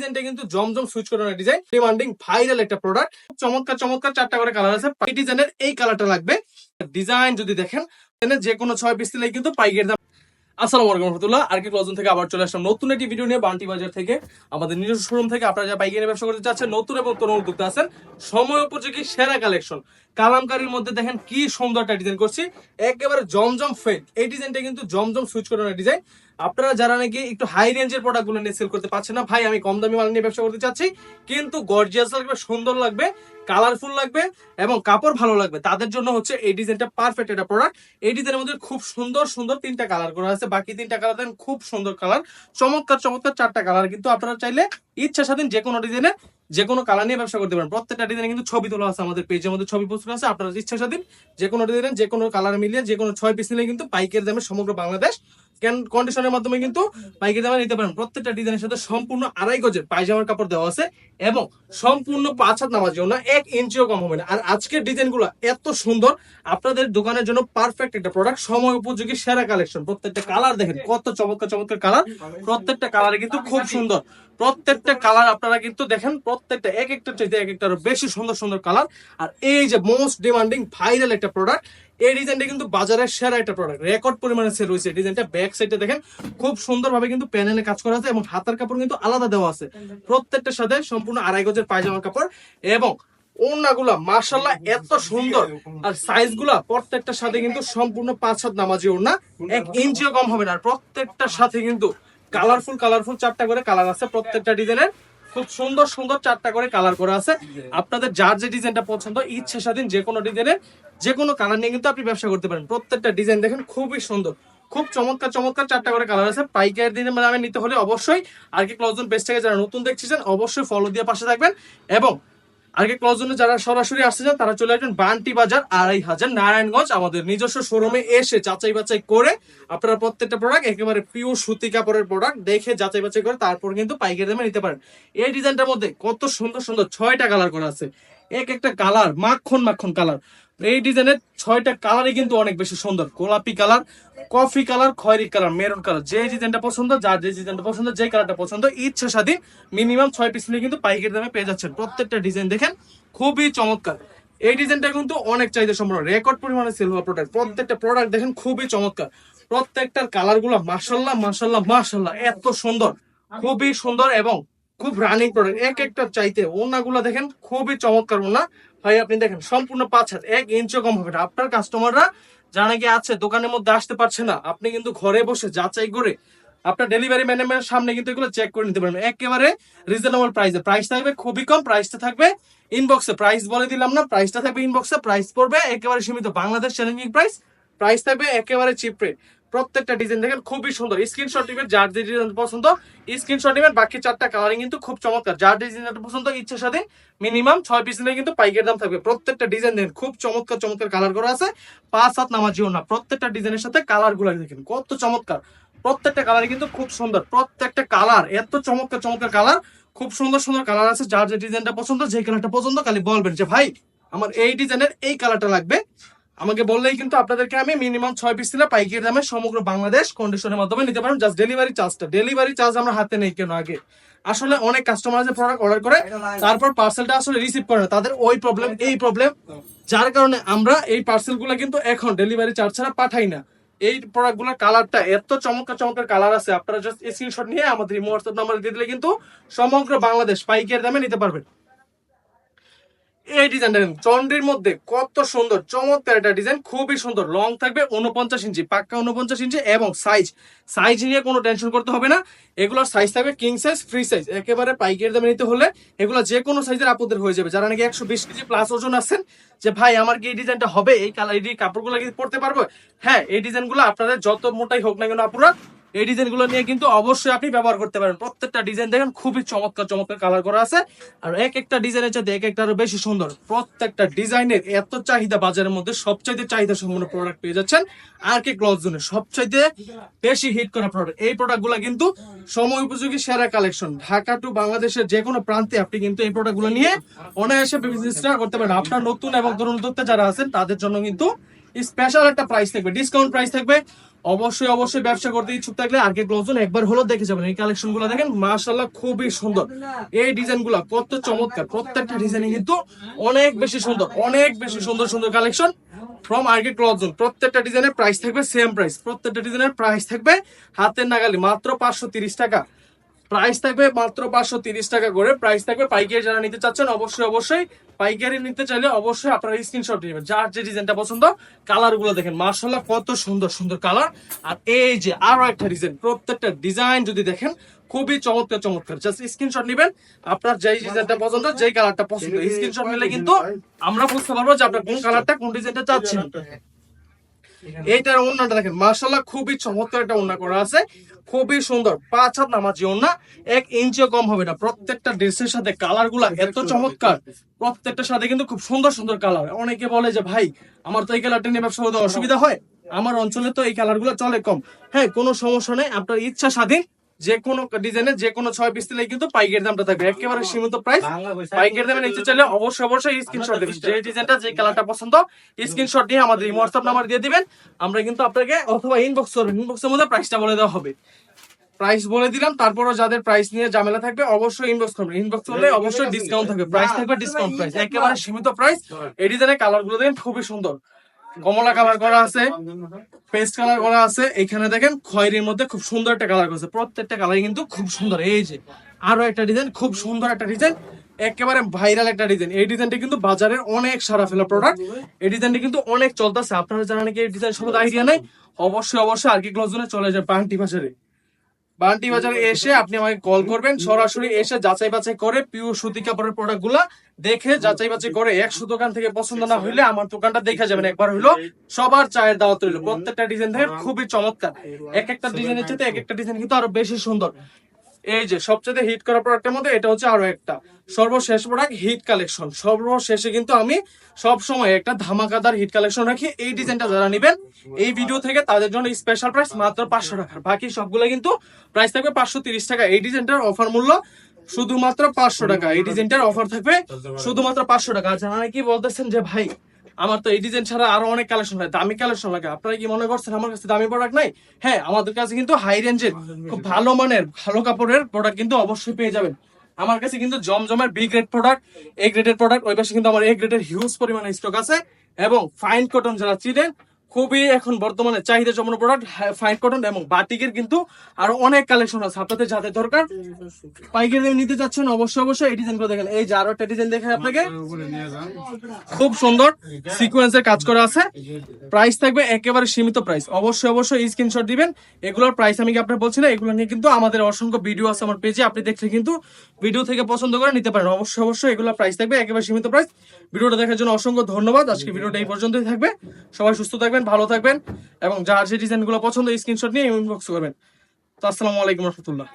ডিজাইনটা কিন্তু জমজম সুইচ করানো ডিজাইন ডিমান্ডিং ভাইরাল একটা প্রোডাক্ট চমৎকার চমৎকার চারটা করে কালার আছে, এই ডিজাইনের এই কালারটা লাগবে। ডিজাইন যদি দেখেন যে কোনো ছয় পিস দিলে কিন্তু পাইকের দাম। নিজস্ব থেকে আপনারা ব্যবসা করতে নতুন এবং সেরা কালেকশন কালামকারীর মধ্যে দেখেন কি সুন্দর ডিজাইন করছি, একেবারে জমজম ফেক এই ডিজাইনটা কিন্তু জমজম সুইচ করানো ডিজাইন আপনারা যারা নাকি একটু হাই রেঞ্জের প্রোডাক্টগুলো নিয়ে সেল করতে পারছেন না, ভাই, আমি কম দামি মাল নিয়ে ব্যবসা করতে চাচ্ছি, কিন্তু গর্জিয়াস লাগবে, সুন্দর লাগবে কালারফুল লাগবে এবং কাপড় ভালো লাগবে। তাদের জন্য হচ্ছে এই ডিজাইনটা পারফেক্ট একটা প্রোডাক্ট এই ডিজাইনের মধ্যে খুব সুন্দর সুন্দর তিনটা কালার করা আছে। বাকি তিনটা কালার দেন খুব সুন্দর কালার চমৎকার চমৎকার চারটা কালার কিন্তু আপনারা চাইলে ইচ্ছা স্বাধীন যে কোনো ডিজাইনে যে কোনো কালার নিয়ে ব্যবসা করতে পারেন। প্রত্যেকটা ডিজাইনে কিন্তু ছবি তোলা আছে আমাদের পেজের মধ্যে, ছবি পোস্ট আছে। আপনারা ইচ্ছা স্বাধীন যে কোনো ডিজাইন যে কোনো কালার মিলিয়ে, যে কোনো ছয় পিস নিলে কিন্তু পাইকের দামে সমগ্র বাংলাদেশ কন্ডিশনের মাধ্যমে কিন্তু পাইকারি দামে নিতে পারেন। প্রত্যেকটা ডিজাইনের সাথে সম্পূর্ণ আড়াই গজের পায়জামার কাপড় দেওয়া আছে এবং সম্পূর্ণ পাঁচ হাত নামার জন্য এক ইঞ্চিও কম হবে না। আর আজকের ডিজাইনগুলো এত সুন্দর, আপনাদের দোকানের জন্য পারফেক্ট একটা প্রোডাক্ট সময় উপযোগী, সেরা কালেকশন প্রত্যেকটা কালার দেখেন, কত চমৎকার চমৎকার কালার প্রত্যেকটা কালারে কিন্তু খুব সুন্দর। প্রত্যেকটা কালার আপনারা কিন্তু দেখেন, প্রত্যেকটা এক একটা এক একটা বেশি সুন্দর সুন্দর কালার আর এই যে মোস্ট ডিমান্ডিং ভাইরাল একটা প্রোডাক্ট এই ডিজাইনটা কিন্তু বাজারের সেরা একটা প্রোডাক্ট রেকর্ড পরিমাণে সেল হয়েছে। ডিজাইনটা ব্যাক দেখেন, খুব সুন্দরভাবে কিন্তু প্যানেলে কাজ করা আছে এবং কাপড় কিন্তু আলাদা দেওয়া আছে। প্রত্যেকটার সাথে সম্পূর্ণ আড়াই গজের পায়জামার কাপড় এবং ওড়নাগুলা মার্শাল্লাহ এত সুন্দর। আর সাইজগুলা প্রত্যেকটার সাথে কিন্তু সম্পূর্ণ পাঁচ নামাজি ওড়না, এক ইঞ্চিও কম হবে না। আর প্রত্যেকটার সাথে কিন্তু কালারফুল কালারফুল চারটা করে কালার আছে প্রত্যেকটা ডিজাইনের খুব সুন্দর সুন্দর চারটা করে কালার করা আছে। আপনাদের যার যে ডিজাইনটা পছন্দ ইচ্ছে স্বাধীন যে কোনো ডিজাইনের যে কোনো কালার নিয়ে কিন্তু আপনি ব্যবসা করতে পারেন। প্রত্যেকটা ডিজাইন দেখেন খুবই সুন্দর। খুব চমৎকার চমৎকার চারটা করে কালার আছে। পাইকারি মানে আমি নিতে হলে অবশ্যই আর কি ক্লজন পেজ থেকে যারা নতুন দেখছিলেন অবশ্যই ফলো দিয়ে পাশে থাকবেন। এবং আগে ক্লজনে যারা সরাসরি আসতে চান, তারা চলে আসবেন বান্টি বাজার, আড়াই হাজার, নারায়ণগঞ্জ। আমাদের নিজস্ব শোরুমে এসে যাচাই বাছাই করে আপনারা প্রত্যেকটা প্রোডাক্ট একেবারে পিওর সুতি কাপড়ের প্রোডাক্ট দেখে যাচাই বাছাই করে তারপর কিন্তু পাইকারি দামে নিতে পারেন। এই ডিজাইনটার মধ্যে কত সুন্দর সুন্দর ছয়টা কালার করা আছে। এক একটা কালার মাখন মাখন কালার এই ডিজাইনের ছয়টা কালারই কিন্তু অনেক বেশি সুন্দর। গোলাপি কালার, কফি কালার, খয়েরি কালার, মেরুন কালার। যে ডিজাইনটা পছন্দ, যার যে ডিজাইনটা পছন্দ, যে কালারটা পছন্দ, ইচ্ছা স্বাধীন মিনিমাম ছয় পিস নিয়ে কিন্তু পাইকারি দামে পেয়ে যাচ্ছেন। প্রত্যেকটা ডিজাইন দেখেন, খুবই চমৎকার। এই ডিজাইনটা কিন্তু অনেক চাহিদা সম্পন্ন, রেকর্ড পরিমাণে সেল হওয়া প্রোডাক্ট প্রত্যেকটা প্রোডাক্ট দেখেন, খুবই চমৎকার। প্রত্যেকটার কালারগুলো মাসাল্লাহ মাসাল্লাহ মাসাল্লাহ এত সুন্দর, খুবই সুন্দর এবং খুব রানিং প্রোডাক্ট এক একটা চাইতে ওনাগুলো দেখেন খুবই চমৎকার ওনা ভাই, আপনি দেখেন, সম্পূর্ণ পাঁচ হাত, এক ইঞ্চও কম হবে না। আপনার কাস্টমাররা যারা নাকি আছে, দোকানের মধ্যে আসতে পারছে না, আপনি কিন্তু ঘরে বসে যাচাই করে আপনার ডেলিভারি ম্যানের সামনে কিন্তু এগুলো চেক করে নিতে পারবেন। একেবারে রিজনেবল প্রাইসে প্রাইস থাকবে খুবই কম প্রাইসটা থাকবে ইনবক্সে প্রাইস বলে দিলাম না প্রাইসটা থাকবে ইনবক্সে প্রাইস পড়বে একেবারে সীমিত। বাংলাদেশ চ্যালেঞ্জিং প্রাইস প্রাইস থাকবে একেবারে চিপ রেট প্রত্যেকটা ডিজাইন দেখেন, খুবই সুন্দর। স্ক্রিনশট নেবেন, যার যে ডিজাইন পছন্দ স্ক্রিনশট নেবেন। বাকি চারটা কালারিং কিন্তু খুব চমৎকার। যার ডিজাইনটা পছন্দ ইচ্ছা স্বাধীন মিনিমাম ছয় পিস নিলে কিন্তু পাইকের দাম থাকবে। প্রত্যেকটা ডিজাইন দেখেন, খুব চমৎকার চমৎকার কালার করা আছে। পাঁচ হাত নামাজিও না, প্রত্যেকটা ডিজাইনের সাথে কালারগুলো দেখেন, কত চমৎকার। প্রত্যেকটা কালার কিন্তু খুব সুন্দর। প্রত্যেকটা কালার এত চমৎকার চমৎকার কালার খুব সুন্দর সুন্দর কালার আছে। যার যে ডিজাইনটা পছন্দ, যে কালারটা পছন্দ, খালি বলবেন যে, ভাই, আমার এই ডিজাইনের এই কালারটা লাগবে। আমাকে বললেই কিন্তু আপনাদেরকে আমি মিনিমাম ছয় পিস দিলে পাইকারি দামে সমগ্র বাংলাদেশ কন্ডিশনের মাধ্যমে নিতে পারেন জাস্ট ডেলিভারি চার্জটা ডেলিভারি চার্জ আমরা হাতে নেই কেন আগে? আসলে অনেক কাস্টমার যে প্রোডাক্ট অর্ডার করে তারপর পার্সেলটা আসলে রিসিভ করে না। তাদের ওই প্রবলেম এই প্রবলেম যার কারণে আমরা এই পার্সেলগুলো কিন্তু এখন ডেলিভারি চার্জ ছাড়া পাঠাই না। এই প্রোডাক্টগুলোর কালারটা এত চমৎকার চমৎকার কালার আছে আপনারা জাস্ট স্ক্রিনশট নিয়ে আমাদের হোয়াটসঅ্যাপ নাম্বার দিয়ে দিলে কিন্তু সমগ্র বাংলাদেশ পাইকারি দামে নিতে পারবেন। এই ডিজাইনটা চন্ডির মধ্যে কত সুন্দর, চমৎকার একটা ডিজাইন খুবই সুন্দর। লং থাকবে উনপঞ্চাশ ইঞ্চি, পাক্কা উনপঞ্চাশ ইঞ্চি এবং সাইজ সাইজ নিয়ে কোনো টেনশন করতে হবে না। এগুলোর সাইজ থাকবে কিং সাইজ ফ্রি সাইজ একেবারে পাইকারি দামে নিতে হলে এগুলো যে কোনো সাইজের আপদের হয়ে যাবে। যারা নাকি একশো বিশ কেজি প্লাস ওজন আছেন, যে ভাই, আমার কি এই ডিজাইনটা হবে? এই কালার এই কাপড়গুলো কি পরতে পারব? হ্যাঁ এই ডিজাইনগুলো আপনাদের যত মোটাই হোক না কেন আপুরা এই ডিজাইনগুলো নিয়ে কিন্তু অবশ্যই আপনি ব্যবহার করতে পারেন। প্রত্যেকটা ডিজাইন দেখেন, খুবই চমৎকার চমৎকার কালার করা আছে। আর এক একটা ডিজাইনের চাইতে এক একটা আরও বেশি সুন্দর। প্রত্যেকটা ডিজাইনের এত চাহিদা বাজারের মধ্যে সবচাইতে চাহিদা সম্পন্ন প্রোডাক্ট পেয়ে যাচ্ছেন আর কে ক্লথ জোনে। সবচাইতে বেশি হিট করা প্রোডাক্ট এই প্রোডাক্টগুলো কিন্তু সময় উপযোগী, সেরা কালেকশন ঢাকা টু বাংলাদেশের যে কোনো প্রান্তে আপনি কিন্তু এই প্রোডাক্টগুলো নিয়ে অনায়াসে বিজনেসটা করতে পারেন। আপনার নতুন এবং তরুণ উদ্যোক্তা যারা আছেন, তাদের জন্য কিন্তু স্পেশাল একটা প্রাইস থাকবে ডিসকাউন্ট প্রাইস থাকবে। অবশ্যই অবশ্যই ব্যবসা করতে ইচ্ছুক থাকলে আগে ক্লোজন একবার হলো দেখে যাবেন। এই কালেকশনগুলো দেখেন মাশাল্লাহ খুবই সুন্দর। এই ডিজাইনগুলা কত চমৎকার, প্রত্যেকটা ডিজাইন কিন্তু অনেক বেশি সুন্দর, অনেক বেশি সুন্দর সুন্দর কালেকশন ফ্রম আর্গে ক্লথজন প্রত্যেকটা ডিজাইনের প্রাইস থাকবে সেম প্রাইস প্রত্যেকটা ডিজাইনের প্রাইস থাকবে হাতের নাগালি, মাত্র পাঁচশো টাকা। প্রাইস থাকবে মাত্র পাঁচশো তিরিশ টাকা করে। প্রাইস থাকবে পাইকারি যারা নিতে চাচ্ছেন অবশ্যই অবশ্যই পাইকারি নিতে চাইলে অবশ্যই আপনারা স্ক্রিনশট নেবেন। যার যে ডিজাইনটা পছন্দ কালারগুলো দেখেন মার্শাল্লাহ কত সুন্দর সুন্দর কালার আর এই যে আরও একটা ডিজাইন প্রত্যেকটা ডিজাইন যদি দেখেন খুবই চমৎকার চমৎকার। জাস্ট স্ক্রিনশট নেবেন আপনার যেই ডিজাইনটা পছন্দ যেই কালারটা পছন্দ স্ক্রিনশট নিলে কিন্তু আমরা বুঝতে পারব যে আপনার কোন কালারটা কোন ডিজাইনটা চাচ্ছেন। এইটার ওন্নাটা দেখেন মার্শাল্লাহ খুবই চমৎকার একটা ওন্না করা আছে। খুবই সুন্দর। পাঁচ হাত নামাজি না, এক ইঞ্চিও কম হবে না। প্রত্যেকটা ড্রেসের সাথে কালারগুলা এত চমৎকার। প্রত্যেকটার সাথে কিন্তু খুব সুন্দর সুন্দর কালার অনেকে বলে যে, ভাই, আমার তো এই কালারটা নিয়ে ব্যবসা করতে অসুবিধা হয়। আমার অঞ্চলে তো এই কালারগুলো চলে কম। হ্যাঁ কোনো সমস্যা নেই। আপনার ইচ্ছা স্বাধীন যে কোনো ডিজাইনের যে কোনো ছয় পিস দিলে কিন্তু পাইকের দামটা থাকবে। একেবারে সীমিত প্রাইস পাইকের দামে নিতে চাইলে অবশ্যই অবশ্যই স্ক্রিনশট দেবেন। যে ডিজাইনটা যে কালারটা পছন্দ স্ক্রিনশট দিয়ে আমাদের হোয়াটসঅ্যাপ নাম্বার দিয়ে দিবেন। আমরা কিন্তু আপনাকে অথবা ইনবক্স করবেন। ইনবক্সের মধ্যে প্রাইসটা বলে দেওয়া হবে। প্রাইস বলে দিলাম তারপরও যাদের প্রাইস নিয়ে ঝামেলা থাকবে অবশ্যই ইনবক্স করবেন। ইনবক্স করলে অবশ্যই ডিসকাউন্ট থাকবে। প্রাইস থাকবে ডিসকাউন্ট প্রাইস একেবারে সীমিত প্রাইস এই ডিজাইনের কালারগুলো দেখেন খুবই সুন্দর। কমলা কালার করা আছে পেস্ট কালার করা আছে। এখানে দেখেন খয়েরির মধ্যে খুব সুন্দর একটা কালার করেছে। প্রত্যেকটা কালার কিন্তু খুব সুন্দর। এই যে, আরও একটা ডিজাইন খুব সুন্দর একটা ডিজাইন একেবারে ভাইরাল একটা ডিজাইন এই ডিজাইনটা কিন্তু বাজারের অনেক সারা ফেলা প্রোডাক্ট এই ডিজাইনটা কিন্তু অনেক চলতেছে। আপনারা জানেন কি এই ডিজাইন সম্বন্ধে আইডিয়া নেই? অবশ্যই অবশ্যই আর কি ক্লোজনে চলে যায় বান্টি বাজারে বান্টি বাজারে এসে আপনি আমাকে কল করবেন। সরাসরি এসে যাচাই বাছাই করে পিওর সুতি কাপড়ের প্রোডাক্টগুলা দেখে যাচাই বাছাই করে একশো দোকান থেকে পছন্দ না হইলে আমার দোকানটা দেখে যাবেন। একবার হইল সবার চায়ের দাওয়াত রইল। প্রত্যেকটা ডিজাইন থেকে খুবই চমৎকার। এক একটা ডিজাইনের চেয়ে এক একটা ডিজাইন কিন্তু আরও বেশি সুন্দর। এই যে সবচেয়ে হিট করা প্রোডাক্টের মধ্যে এটা হচ্ছে আরও একটা। সর্বশেষ প্রোডাক্ট হিট কালেকশন সর্বশেষে কিন্তু আমি সব সময় একটা ধামাকাদার হিট কালেকশন রাখি। এই ডিজাইনটা যারা নেবেন, এই ভিডিও থেকে তাদের জন্য স্পেশাল প্রাইস মাত্র পাঁচশো টাকা। বাকি সবগুলো কিন্তু প্রাইস থাকবে পাঁচশো তিরিশ টাকা। এই ডিজাইনটার অফার মূল্য শুধুমাত্র পাঁচশো টাকা। এই ডিজাইনটার অফার থাকবে শুধুমাত্র পাঁচশো টাকা। যারা নাকি বলতেছেন যে, ভাই আমার তো এই ডিজাইন ছাড়া আরও অনেক কালেকশন হয় দামি কালেকশন লাগে। আপনারা কি মনে করছেন আমার কাছে দামি প্রোডাক্ট নাই? হ্যাঁ আমাদের কাছে কিন্তু হাই রেঞ্জের খুব ভালো মানের ভালো কাপড়ের প্রোডাক্ট কিন্তু অবশ্যই পেয়ে যাবেন। আমার কাছে কিন্তু জমজমের বি গ্রেড প্রোডাক্ট এ গ্রেডের প্রোডাক্ট ওই পাশে কিন্তু আমার এ গ্রেডের হিউজ পরিমাণে স্টক আছে। এবং ফাইন কটন যারা চিনেন খুবই এখন বর্তমানে চাহিদা সম্পন্ন প্রোডাক্ট ফাইন কটন এবং বাটিকের কিন্তু আরও অনেক কালেকশন আছে। আপনাদের যাদের দরকার পাইকারি নিতে চাচ্ছেন অবশ্যই অবশ্যই এই ডিজাইন দেখেন। এই যে আরও একটা ডিজাইন দেখেন আপনাকে। খুব সুন্দর সিকোয়েন্সের কাজ করা আছে। প্রাইস থাকবে একেবারে সীমিত প্রাইস অবশ্যই অবশ্যই স্ক্রিনশট দিবেন। এগুলোর প্রাইস আমি কি আপনার বলছি না? এগুলো নিয়ে কিন্তু আমাদের অসংখ্য ভিডিও আছে আমার পেজে আপনি দেখলে কিন্তু ভিডিও থেকে পছন্দ করে নিতে পারেন। অবশ্যই অবশ্যই এগুলো প্রাইস থাকবে একেবারে সীমিত প্রাইস ভিডিওটা দেখার জন্য অসংখ্য ধন্যবাদ। আজকে ভিডিওটা এই পর্যন্তই থাকবে। সবাই সুস্থ থাকবেন, ভালো থাকবেন এবং যার যে ডিজাইনগুলো পছন্দ স্ক্রিনশট নিয়ে ইনবক্স করবেন। তো আসসালামু আলাইকুম রহমতুল্লাহ।